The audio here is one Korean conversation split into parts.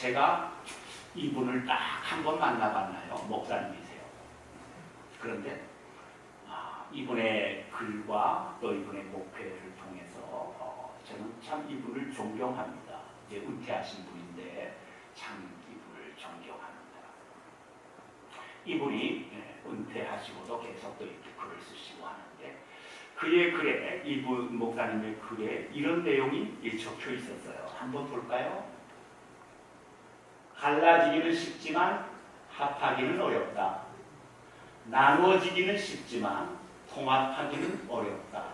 제가 이분을 딱 한 번 만나봤나요? 목사님이세요. 그런데 아, 이분의 글과 또 이분의 목회를 통해서 어, 저는 참 이분을 존경합니다. 이제 은퇴하신 분인데 참 이분을 존경합니다. 이분이 예, 은퇴하시고도 계속 또 이렇게 글을 쓰시고 하는데 그의 글에 이분 목사님의 글에 이런 내용이 적혀 있었어요. 한번 볼까요? 갈라지기는 쉽지만 합하기는 어렵다. 나누어지기는 쉽지만 통합하기는 어렵다.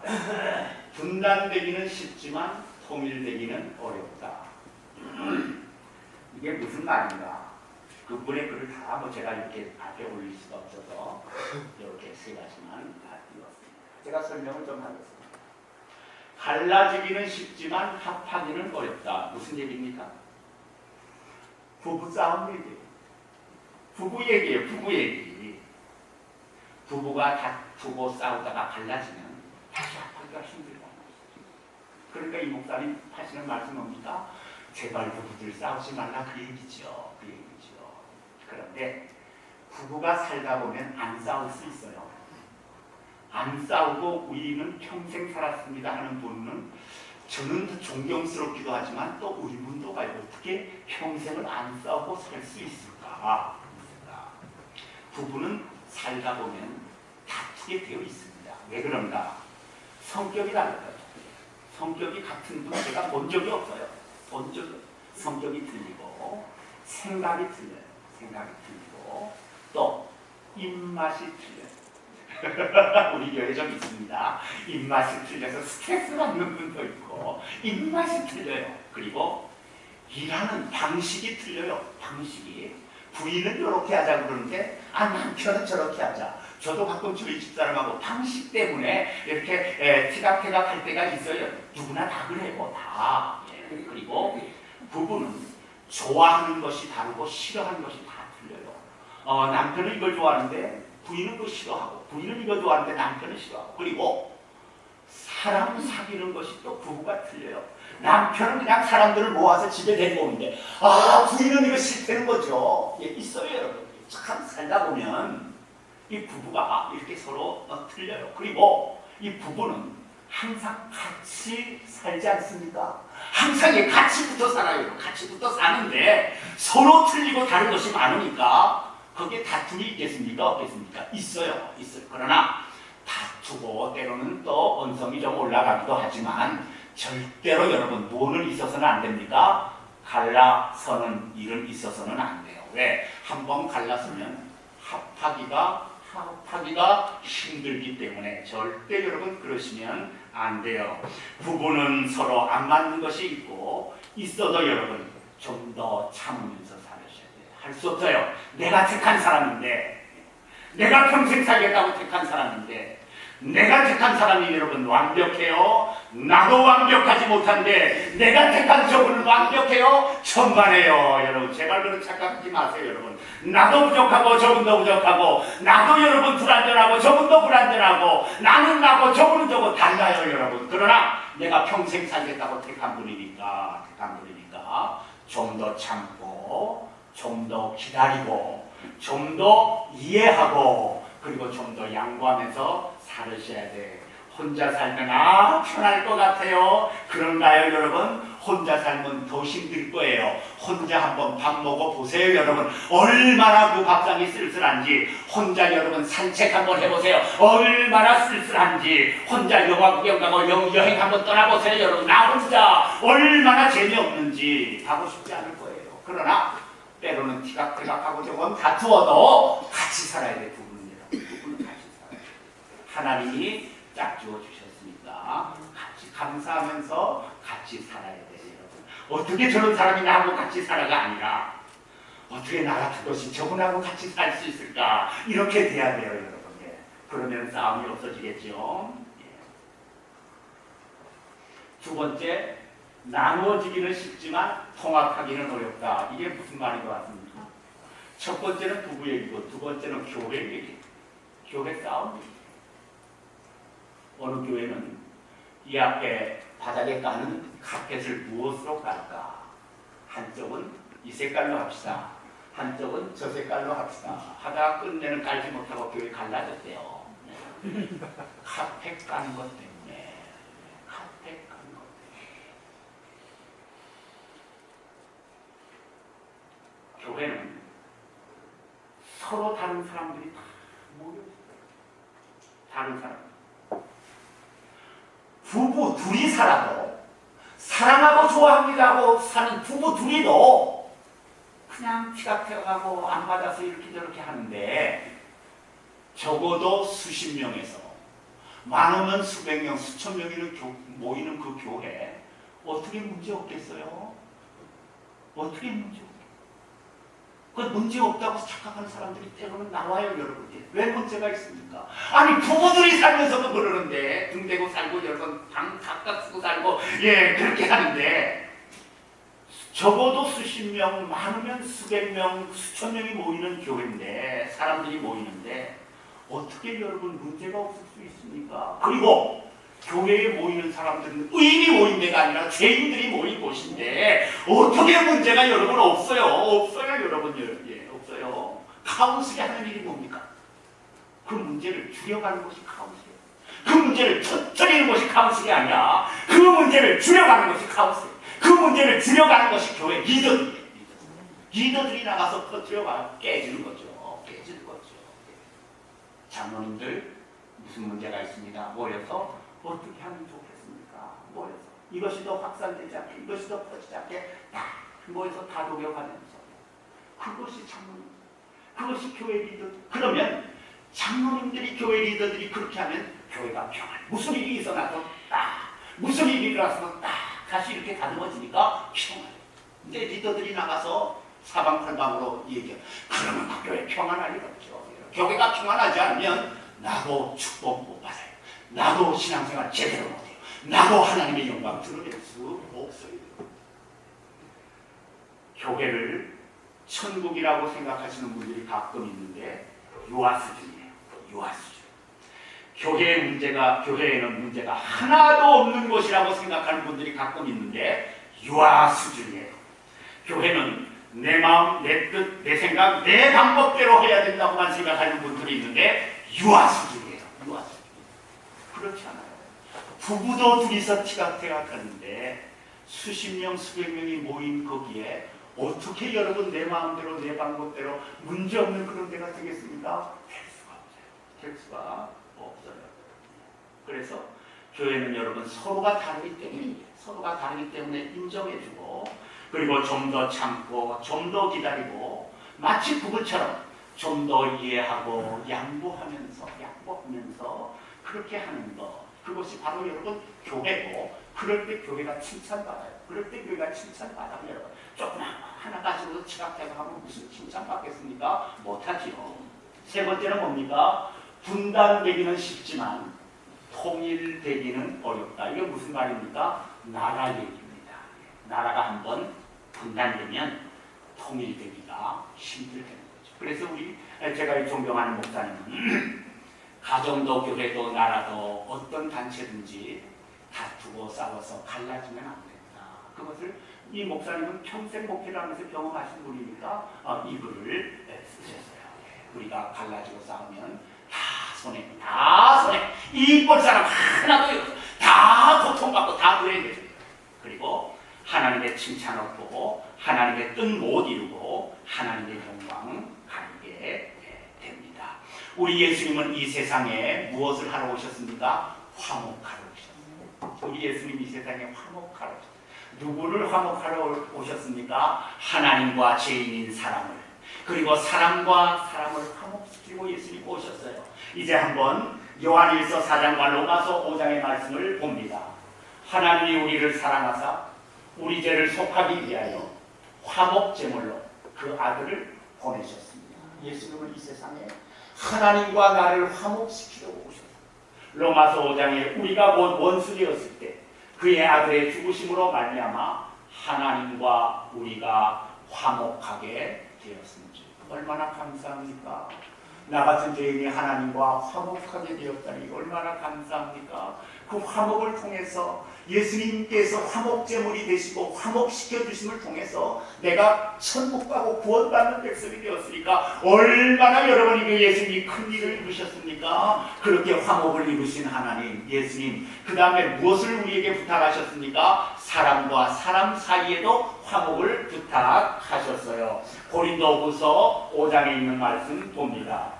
분단되기는 쉽지만 통일되기는 어렵다. 이게 무슨 말인가? 그분의 글을 다 뭐 제가 이렇게 앞에 올릴 수가 없어서 이렇게 세 가지만 다 띄웠습니다. 제가 설명을 좀 하겠습니다. 갈라지기는 쉽지만 합하기는 어렵다. 무슨 얘기입니까? 부부 싸움 얘기예요. 부부 얘기예요. 부부 얘기. 부부가 다투고 싸우다가 갈라지면 다시 합하기가 힘들다. 그러니까 이 목사님 하시는 말씀 뭡니까? 제발 부부들 싸우지 말라 그 얘기죠. 그 얘기죠. 그런데 부부가 살다 보면 안 싸울 수 있어요. 안 싸우고 우리는 평생 살았습니다 하는 분은 저는 더 존경스럽기도 하지만 또 의문도 가요. 어떻게 평생을 안 싸우고 살 수 있을까? 부부는 살다 보면 다투게 되어 있습니다. 왜 그런가? 성격이 다르다. 성격이 같은 분 제가 본 적이 없어요. 본 적이. 성격이 틀리고 생각이 틀려요. 생각이 틀리고 또 입맛이 틀려요. 우리 교회 좀 있습니다. 입맛이 틀려서 스트레스 받는 분도 있고 입맛이 틀려요. 그리고 일하는 방식이 틀려요. 방식이 부인은 이렇게 하자 그러는데 아 남편은 저렇게 하자. 저도 가끔 저희 집사람하고 방식 때문에 이렇게 에, 티각태각 할 때가 있어요. 누구나 다 그래요. 다. 예. 그리고 부부는 좋아하는 것이 다르고 싫어하는 것이 다 틀려요. 어, 남편은 이걸 좋아하는데 부인은 그거 싫어하고 부인은 이거 좋아하는데 남편은 싫어하고 그리고 사람 사귀는 것이 또 부부가 틀려요. 남편은 그냥 사람들을 모아서 집에 데리고 오는데 아 부인은 이거 싫다는 거죠. 예, 있어요 여러분. 참 살다 보면 이 부부가 이렇게 서로 어, 틀려요. 그리고 이 부부는 항상 같이 살지 않습니까? 항상 이 같이 붙어 살아요. 같이 붙어 사는데 서로 틀리고 다른 것이 많으니까 거기에 다툼이 있겠습니까? 없겠습니까? 있어요. 있어요. 그러나 다투고 때로는 또 언성이 좀 올라가기도 하지만 절대로 여러분 뭐는 있어서는 안 됩니까? 갈라서는 일은 있어서는 안 돼요. 왜? 한 번 갈라서면 합하기가 합하기가 힘들기 때문에 절대 여러분 그러시면 안 돼요. 부부는 서로 안 맞는 것이 있고 있어도 여러분 좀 더 참으면서. 할 수 없어요. 내가 택한 사람인데 내가 평생 살겠다고 택한 사람인데 내가 택한 사람이 여러분 완벽해요. 나도 완벽하지 못한데 내가 택한 저분은 완벽해요. 천만에요. 여러분 제발 그런 착각하지 마세요. 여러분 나도 부족하고 저분도 부족하고 나도 여러분 불안전하고 저분도 불안전하고 나는 나고 저분은 저거 달라요. 여러분 그러나 내가 평생 살겠다고 택한 분이니까 택한 분이니까 좀 더 참고 좀 더 기다리고 좀 더 이해하고 그리고 좀 더 양보하면서 살으셔야 돼. 혼자 살면 아 편할 것 같아요. 그런가요, 여러분? 혼자 살면 더 힘들 거예요. 혼자 한번 밥 먹어 보세요, 여러분. 얼마나 그 밥상이 쓸쓸한지 혼자 여러분 산책 한번 해보세요. 얼마나 쓸쓸한지 혼자 영화 구경 가고 여- 여행 한번 떠나보세요, 여러분. 나 혼자 얼마나 재미없는지 가고 싶지 않을 거예요. 그러나 때로는 티각태각하고 조금 다투어도 같이 살아야 돼, 두 분은. 두 분은 같이 살아야 돼. 하나님이 짝 주어 주셨으니까 같이 감사하면서 같이 살아야 돼요, 여러분. 어떻게 저런 사람이 나하고 같이 살아가 아니라 어떻게 나 같은 것이 저분하고 같이 살 수 있을까 이렇게 돼야 돼요, 여러분. 예. 그러면 싸움이 없어지겠죠. 예. 두 번째, 나누어지기는 쉽지만 통합하기는 어렵다. 이게 무슨 말인 것 같습니까? 첫 번째는 부부 얘기고 두 번째는 교회 얘기. 교회 싸움. 어느 교회는 이 앞에 바닥에 까는 카펫을 무엇으로 깔까? 한쪽은 이 색깔로 합시다. 한쪽은 저 색깔로 합시다. 하다가 끝내는 깔지 못하고 교회 갈라졌대요. 네. 카펫 까는 것 때문에. 카펫 까는 것 때문에. 교회는 서로 다른 사람들이 다 모여 있어요. 다른 사람. 부부 둘이 살아도 사랑하고 좋아합니다 하고 사는 부부 둘이도 그냥 티각태가고 안 받아서 이렇게 저렇게 하는데 적어도 수십 명에서 많으면 수백 명, 수천 명이 모이는 그 교회 어떻게 문제 없겠어요? 어떻게 문제 없그 문제 없다고 착각하는 사람들이 때로는 나와요, 여러분들. 왜 문제가 있습니까? 아니, 부부들이 살면서도 그러는데, 등 대고 살고, 여러분, 방 각각 쓰고 살고, 예, 그렇게 하는데, 적어도 수십 명, 많으면 수백 명, 수천 명이 모이는 교회인데, 사람들이 모이는데, 어떻게 여러분 문제가 없을 수 있습니까? 그리고, 교회에 모이는 사람들은 의인이 모인 데가 아니라 죄인들이 모인 곳인데 어떻게 문제가 여러분 없어요? 없어요 여러분 예 없어요. 카운슬이 하는 일이 뭡니까? 그 문제를 줄여가는 것이 카운슬이에요. 그 문제를 터뜨리는 것이 카운슬이 아니라 그 문제를 줄여가는 것이 카운슬. 그 문제를 줄여가는 것이 교회 리더들이에요. 리더들. 리더들이 나가서 터뜨려가 깨지는 거죠. 깨지는 거죠. 장로님들 무슨 문제가 있습니다. 모여서 어떻게 하면 좋겠습니까? 모여서? 이것이 더 확산되지 않게 이것이 더 퍼지지 않게 다 모여서 다독여가면서. 그것이 장로님. 그것이 교회 리더. 그러면 장로님들이 교회 리더들이 그렇게 하면 교회가 평안. 무슨 일이 있어나도 딱 무슨 일이 일어나서 딱 다시 이렇게 다듬어지니까 평안. 이제 리더들이 나가서 사방팔방으로 얘기해. 그러면 그 교회 평안할 일 없죠. 교회가 평안하지 않으면 나도 축복 못 받아요 나도 신앙생활 제대로 못해요. 나도 하나님의 영광 드러낼 수 없어요. 교회를 천국이라고 생각하시는 분들이 가끔 있는데 유아 수준이에요. 유아 수준. 교회의 문제가 교회에는 문제가 하나도 없는 곳이라고 생각하는 분들이 가끔 있는데 유아 수준이에요. 교회는 내 마음, 내 뜻, 내 생각, 내 방법대로 해야 된다고만 생각하는 분들이 있는데 유아 수준. 그렇지 않아요. 부부도 둘이서 티각태각 하는데 수십 명, 수백 명이 모인 거기에 어떻게 여러분 내 마음대로 내 방법대로 문제없는 그런 데가 되겠습니까? 될 수가 없어요. 될 수가 없어요. 그래서 교회는 여러분 서로가 다르기 때문에 서로가 다르기 때문에 인정해주고 그리고 좀 더 참고 좀 더 기다리고 마치 부부처럼 좀 더 이해하고 양보하면서 양보하면서 그렇게 하는 것 그것이 바로 여러분 교회고 그럴 때 교회가 칭찬받아요. 그럴 때 교회가 칭찬받아요. 여러분 조금 하나 가지고도 지각해서 하면 무슨 칭찬받겠습니까? 못하지요. 세 번째는 뭡니까? 분단되기는 쉽지만 통일되기는 어렵다. 이게 무슨 말입니까? 나라 얘기입니다. 나라가 한번 분단되면 통일되기가 힘들다는 거죠. 그래서 우리 제가 존경하는 목사님은 가정도 교회도 나라도 어떤 단체든지 다투고 싸워서 갈라지면 안 된다. 그것을 이 목사님은 평생 목회를 하면서 경험하신 분이니까 어, 이 글을 쓰셨어요. 예, 우리가 갈라지고 싸우면 다 손해, 다 손해. 이볼 사람 하나도. 다 고통받고 다 불행해져요. 그리고 하나님의 칭찬 얻고 하나님의 뜻 못 이루고 하나님의 영광. 우리 예수님은 이 세상에 무엇을 하러 오셨습니까? 화목하러 오셨습니다. 우리 예수님 이 세상에 화목하러 오셨습니다. 누구를 화목하러 오셨습니까? 하나님과 죄인인 사람을 그리고 사람과 사람을 화목시키고 예수님 오셨어요. 이제 한번 요한일서 4장과 로마서 5장의 말씀을 봅니다. 하나님이 우리를 사랑하사 우리 죄를 속하기 위하여 화목 제물로 그 아들을 보내셨습니다. 예수님은 이 세상에 하나님과 나를 화목시키려고 오셨어요. 로마서 5장에 우리가 곧 원수되었을 때 그의 아들의 죽으심으로 말미암아 하나님과 우리가 화목하게 되었습니다. 얼마나 감사합니까? 나 같은 죄인이 하나님과 화목하게 되었다니 얼마나 감사합니까? 그 화목을 통해서 예수님께서 화목제물이 되시고 화목시켜 주심을 통해서 내가 천국 가고 구원받는 백성이 되었으니까 얼마나 여러분이 그 예수님이 큰 일을 이루셨습니까? 그렇게 화목을 이루신 하나님 예수님 그 다음에 무엇을 우리에게 부탁하셨습니까? 사람과 사람 사이에도 화목을 부탁하셨어요. 고린도후서 5장에 있는 말씀 봅니다.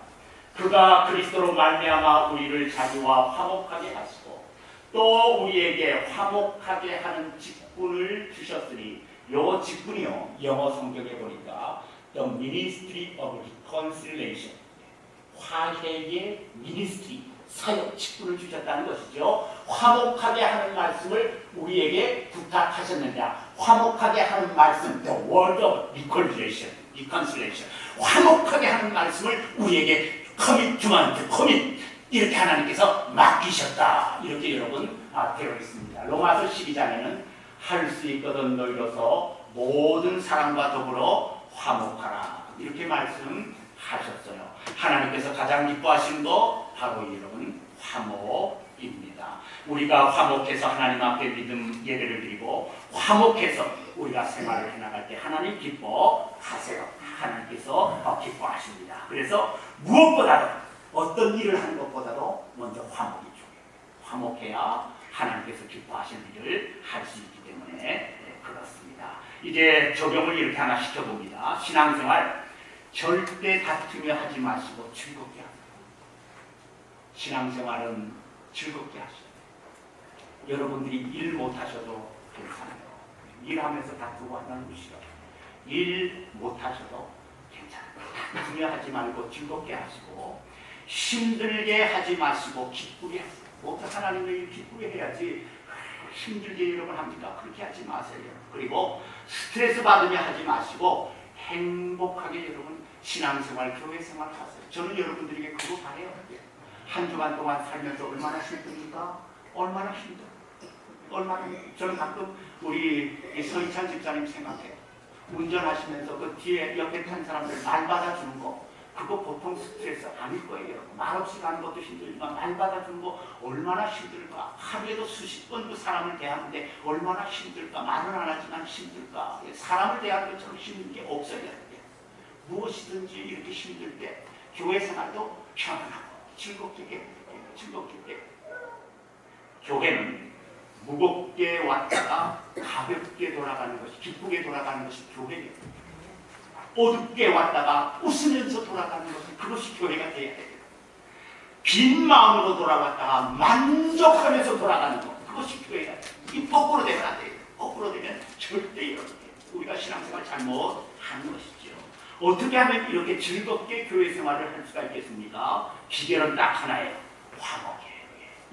그가 그리스도로 말미암아 우리를 자기와 화목하게 하시고 또 우리에게 화목하게 하는 직분을 주셨으니 요 직분이요 영어 성경에 보니까 The Ministry of Reconciliation 화해의 미니스트리 사역 직분을 주셨다는 것이죠. 화목하게 하는 말씀을 우리에게 부탁하셨는데 화목하게 하는 말씀 The Word of Reconciliation, Reconciliation 화목하게 하는 말씀을 우리에게 커밋트먼트, 커밋 이렇게 하나님께서 맡기셨다. 이렇게 여러분 아, 되어 있습니다. 로마서 12장에는 할 수 있거든 너희로서 모든 사람과 더불어 화목하라. 이렇게 말씀하셨어요. 하나님께서 가장 기뻐하시는 거 바로 여러분 화목입니다. 우리가 화목해서 하나님 앞에 믿음 예배를 드리고 화목해서 우리가 생활을 해나갈 때 하나님 기뻐하세요. 하나님께서 기뻐하십니다. 그래서 무엇보다도 어떤 일을 하는 것보다도 먼저 화목이 중요해요. 화목해야 하나님께서 기뻐하시는 일을 할 수 있기 때문에 네, 그렇습니다. 이제 적용을 이렇게 하나 시켜봅니다. 신앙생활 절대 다투며 하지 마시고 즐겁게 하세요. 신앙생활은 즐겁게 하세요. 여러분들이 일 못하셔도 괜찮아요. 일하면서 다투고 한다는 것이요. 일 못하셔도 괜찮아요. 다투며 하지 말고 즐겁게 하시고 힘들게 하지 마시고 기쁘게 하세요. 뭐 하나님의 일 기쁘게 해야지 힘들게 여러분 합니까? 그렇게 하지 마세요. 그리고 스트레스 받으며 하지 마시고 행복하게 여러분 신앙생활, 교회생활 하세요. 저는 여러분들에게 그거 바래요. 한 주간 동안 살면서 얼마나 힘듭니까? 얼마나 힘들어. 얼마나 저는 가끔 우리 서희찬 집사님 생각해요. 운전하시면서 그 뒤에 옆에 탄 사람들 말 받아주는 거 그거 보통 스트레스 아닐 거예요. 말없이 가는 것도 힘들지만 말 받아주는 거 얼마나 힘들까. 하루에도 수십 번 그 사람을 대하는데 얼마나 힘들까. 말은 안 하지만 힘들까. 사람을 대하는 것처럼 힘든 게 없어야 되는데 무엇이든지 이렇게 힘들 때 교회 생활도 편안하고 즐겁게 해. 즐겁게 해. 교회는 무겁게 왔다가 가볍게 돌아가는 것이 기쁘게 돌아가는 것이 교회예요. 어둡게 왔다가 웃으면서 돌아가는 것은 그것이 교회가 되어야 돼요. 빈 마음으로 돌아왔다가 만족하면서 돌아가는 것 그것이 교회가. 이 거꾸로 되면 안 돼요. 거꾸로 되면 절대 이렇게 우리가 신앙생활 잘못하는 것이죠. 어떻게 하면 이렇게 즐겁게 교회 생활을 할 수가 있겠습니까? 기계는 딱 하나예요. 화목해.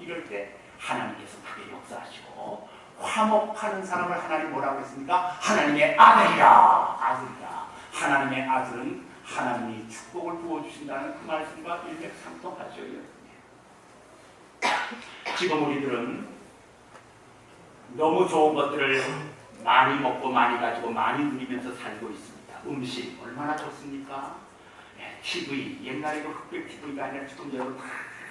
이럴 때 하나님께서 크게 역사하시고 화목하는 사람을 하나님 뭐라고 했습니까? 하나님의 아들이라 아들이라 하나님의 아들은 하나님이 축복을 부어주신다는 그 말씀과 일맥상통하죠. 지금 우리들은 너무 좋은 것들을 많이 먹고 많이 가지고 많이 누리면서 살고 있습니다. 음식 얼마나 좋습니까? TV 옛날에 그 흑백 TV가 아니라 지금 여러분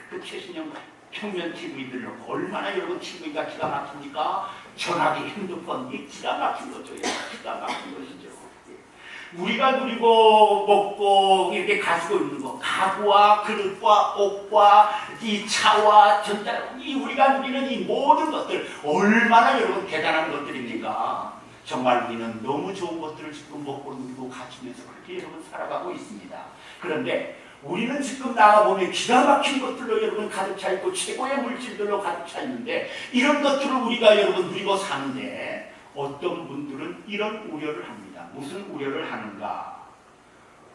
그 최신형 평면 TV들 로 얼마나 여러분 TV가 기가 막힙니까? 전화기 핸드폰 이 기가 막힌 거죠. 기가 막힌 것이죠. 우리가 누리고 먹고 이렇게 가지고 있는 거 가구와 그릇과 옷과 이 차와 전자 이 우리가 누리는 이 모든 것들 얼마나 여러분 대단한 것들입니까? 정말 우리는 너무 좋은 것들을 지금 먹고 누리고 가지면서 그렇게 여러분 살아가고 있습니다. 그런데 우리는 지금 나가보면 기가 막힌 것들로 여러분 가득 차 있고 최고의 물질들로 가득 차 있는데 이런 것들을 우리가 여러분 누리고 사는데 어떤 분들은 이런 우려를 합니다. 무슨 우려를 하는가?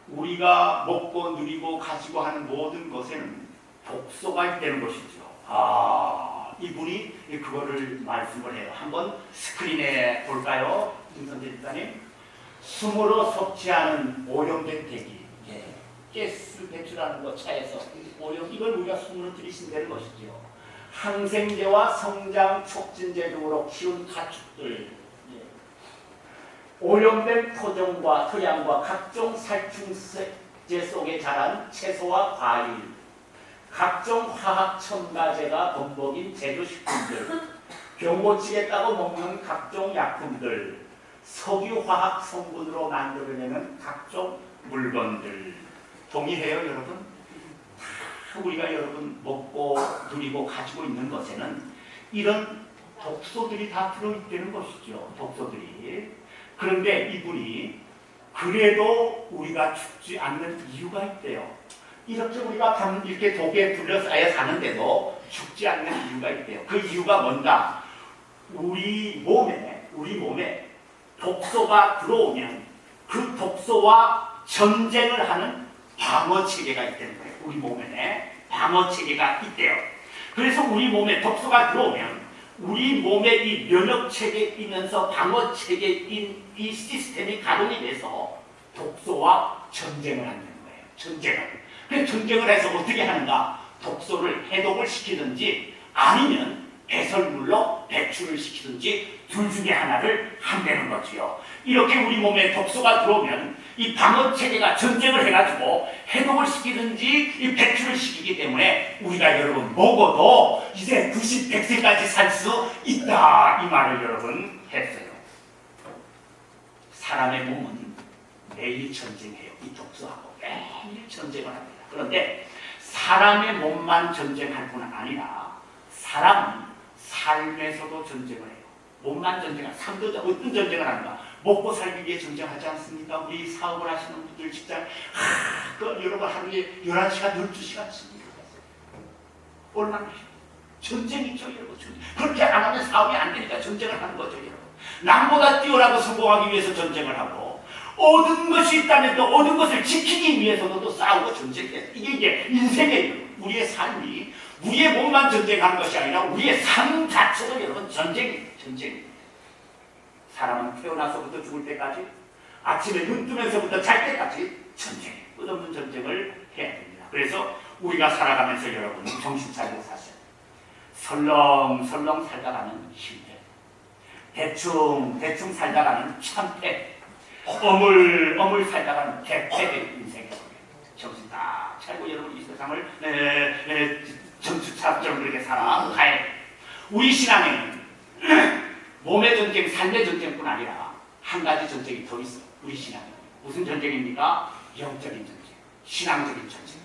우리가 먹고 누리고 가지고 하는 모든 것에는 독소가 있다는 것이죠. 아, 이분이 그거를 말씀을 해요. 한번 스크린에 볼까요? 김선재 집사님. 숨으로 섭취하는 오염된 대기. 예. 가스 배출하는 것 차에서 오염, 이걸 우리가 숨으로 들이신다는 것이죠. 항생제와 성장 촉진제 등으로 키운 가축들, 오염된 토종과 토양과 각종 살충제 속에 자란 채소와 과일, 각종 화학 첨가제가 범벅인 제조식품들, 병고치겠다고 먹는 각종 약품들, 석유 화학 성분으로 만들어내는 각종 물건들 동의해요, 여러분? 다 우리가 여러분 먹고 누리고 가지고 있는 것에는 이런 독소들이 다 들어있다는 것이죠. 독소들이. 그런데 이분이 그래도 우리가 죽지 않는 이유가 있대요. 이렇게 우리가 밤 이렇게 독에 둘러싸여 사는데도 죽지 않는 이유가 있대요. 그 이유가 뭔가? 우리 몸에 우리 몸에 독소가 들어오면 그 독소와 전쟁을 하는 방어 체계가 있다는 거예요. 우리 몸에 방어 체계가 있대요. 그래서 우리 몸에 독소가 들어오면 우리 몸의 이 면역 체계이면서 방어 체계인 이 시스템이 가동이 돼서 독소와 전쟁을 한다는 거예요. 전쟁을. 그 전쟁을 해서 어떻게 하는가? 독소를 해독을 시키든지 아니면 배설물로 배출을 시키든지 둘 중에 하나를 한다는 거지요. 이렇게 우리 몸에 독소가 들어오면 이 방어 체계가 전쟁을 해가지고 해독을 시키든지 이 배출을 시키기 때문에 우리가 여러분 먹어도 이제 90, 100세까지 살 수 있다 이 말을 여러분 했어요. 사람의 몸은 매일 전쟁해요. 이 독소하고 매일 전쟁을 합니다. 그런데 사람의 몸만 전쟁할 뿐 아니라 사람은 삶에서도 전쟁을 해요. 몸만 전쟁할, 삶도 어떤 전쟁을 하는가? 먹고 살기 위해 전쟁하지 않습니까? 우리 사업을 하시는 분들 직장, 하, 그 여러분 하루에 11시간, 12시간 씁니다. 얼마나 전쟁이죠, 여러분. 전쟁. 그렇게 안 하면 사업이 안 되니까 전쟁을 하는 거죠, 여러분. 남보다 뛰어나고 성공하기 위해서 전쟁을 하고, 얻은 것이 있다면 또 얻은 것을 지키기 위해서도 또 싸우고 전쟁해요. 이게 이제 인생의 우리의 삶이 우리의 몸만 전쟁하는 것이 아니라 우리의 삶 자체도 여러분 전쟁이에요. 전쟁. 사람은 태어나서부터 죽을 때까지 아침에 눈 뜨면서부터 잘 때까지 전쟁, 끝없는 전쟁을 해야 됩니다. 그래서 우리가 살아가면서 여러분 정신 차리고 사세요. 설렁설렁 살다가는 힘들. 대충 대충 살다가는 참패. 어물 어물 살다가는 대패의 인생에 정신 딱 차리고 여러분 이 세상을 에, 에, 정수차처럼 그렇게 살아가야 돼. 우리 신앙에는 몸의 전쟁, 삶의 전쟁뿐 아니라 한 가지 전쟁이 더 있어. 우리 신앙에 무슨 전쟁입니까? 영적인 전쟁, 신앙적인 전쟁.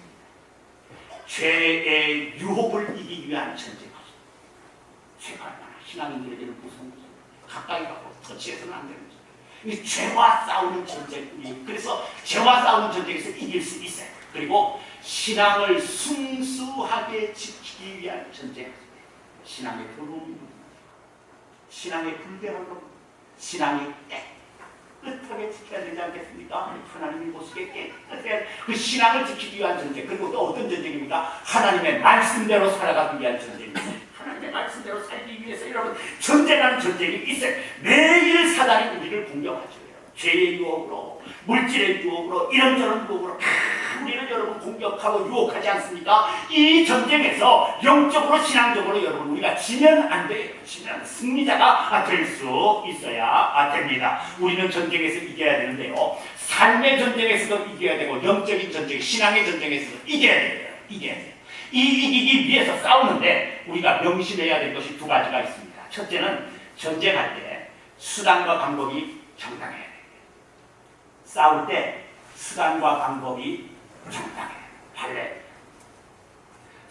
죄의 유혹을 이기기 위한 전쟁. 죄가 얼마나 신앙인들에게는 무서운 거죠. 가까이 가고 터치해서는 안 되는 거죠. 이 죄와 싸우는 전쟁. 그래서 죄와 싸우는 전쟁에서 이길 수 있어요. 그리고 신앙을 순수하게 지키기 위한 전쟁. 신앙의 두려움이 신앙의 불대한 것, 신앙이 깨끗하게 지켜야 되지 않겠습니까? 하나님이 보시기에 깨끗하게 그 신앙을 지키기 위한 전쟁. 그리고 또 어떤 전쟁입니까? 하나님의 말씀대로 살아가기 위한 전쟁입니다. 하나님의 말씀대로 살기 위해서 여러분 전쟁하는 전쟁이 있어요. 매일 사단이 우리를 공격하죠. 죄의 유혹으로, 물질의 유혹으로, 이런저런 유혹으로 다 우리는 여러분 공격하고 유혹하지 않습니까? 이 전쟁에서 영적으로 신앙적으로 여러분 우리가 지면 안 돼요. 지면 승리자가 될 수 있어야 됩니다. 우리는 전쟁에서 이겨야 되는데요. 삶의 전쟁에서도 이겨야 되고 영적인 전쟁, 신앙의 전쟁에서도 이겨야 돼요. 이겨야 돼요. 이 이기기 위해서 싸우는데 우리가 명심해야 될 것이 두 가지가 있습니다. 첫째는 전쟁할 때 수단과 방법이 정당해야 돼요. 싸울 때 수단과 방법이 정당해. 발레.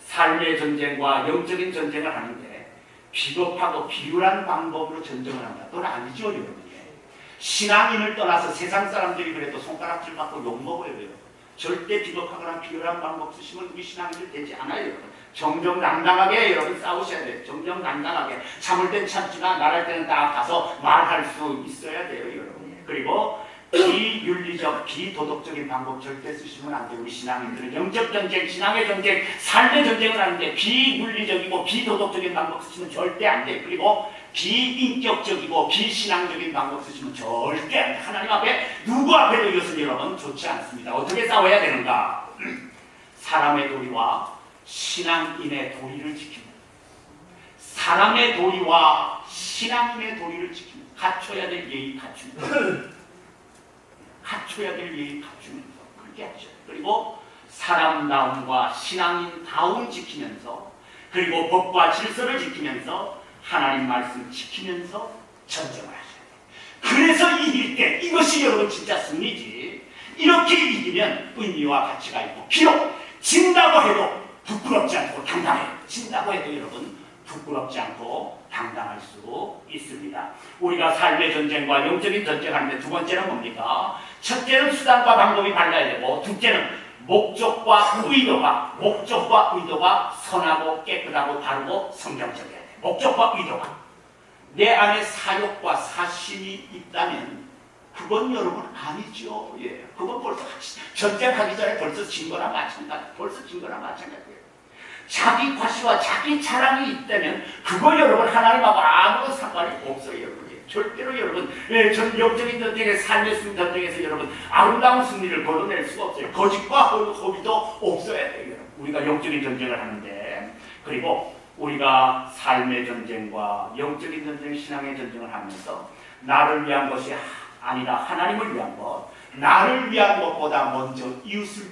삶의 전쟁과 영적인 전쟁을 하는데 비겁하고 비굴한 방법으로 전쟁을 한다. 그건 아니죠, 여러분. 신앙인을 떠나서 세상 사람들이 그래도 손가락질 받고 욕먹어요. 절대 비겁하거나 비굴한 방법 쓰시면 우리 신앙인들 되지 않아요, 여러분. 정정당당하게 여러분 싸우셔야 돼요. 정정당당하게. 참을 땐 참지만 말할 때는 딱 가서 말할 수 있어야 돼요, 여러분. 그리고 비윤리적, 비도덕적인 방법 절대 쓰시면 안. 우리 신앙인들은 영적 전쟁, 신앙의 전쟁, 삶의 전쟁을 하는데 비윤리적이고 비도덕적인 방법 쓰시면 절대 안 돼요. 그리고 비인격적이고 비신앙적인 방법 쓰시면 절대 안 돼요. 하나님 앞에 누구 앞에도 이것은 여러분 좋지 않습니다. 어떻게 싸워야 되는가? 사람의 도리와 신앙인의 도리를 지킵니다. 사람의 도리와 신앙인의 도리를 지킵니다. 갖춰야 될 예의 갖춥니다. 갖춰야 될 예의 갖추면서 그렇게 하죠. 그리고 사람다움과 신앙인다움 지키면서 그리고 법과 질서를 지키면서 하나님 말씀 지키면서 전쟁을 하셔야 돼요. 그래서 이길 때 이것이 여러분 진짜 승리지. 이렇게 이기면 의미와 가치가 있고 비록 진다고 해도 부끄럽지 않고 당당해요. 진다고 해도 여러분 부끄럽지 않고 당당할 수 있습니다. 우리가 삶의 전쟁과 영적인 전쟁하는데 두 번째는 뭡니까? 첫째는 수단과 방법이 달라야 되고 둘째는 목적과 의도가 목적과 의도가 선하고 깨끗하고 바르고 성경적이어야 돼. 목적과 의도가 내 안에 사욕과 사심이 있다면 그건 여러분 아니죠. 예, 그건 벌써 전쟁하기 전에 벌써 진 거나 마찬가지. 벌써 진 거나 마찬가지예요. 자기 과시와 자기 자랑이 있다면 그거 여러분 하나님하고 아무 상관이 없어요, 여러분. 예, 절대로 여러분 예, 전 영적인 전쟁에 삶의 승 전쟁에서 여러분 아름다운 승리를 거둬낼 수가 없어요. 거짓과 허- 허비도 없어야 돼요. 우리가 영적인 전쟁을 하는데 그리고 우리가 삶의 전쟁과 영적인 전쟁, 신앙의 전쟁을 하면서 나를 위한 것이 아니라 하나님을 위한 것, 나를 위한 것보다 먼저 이웃을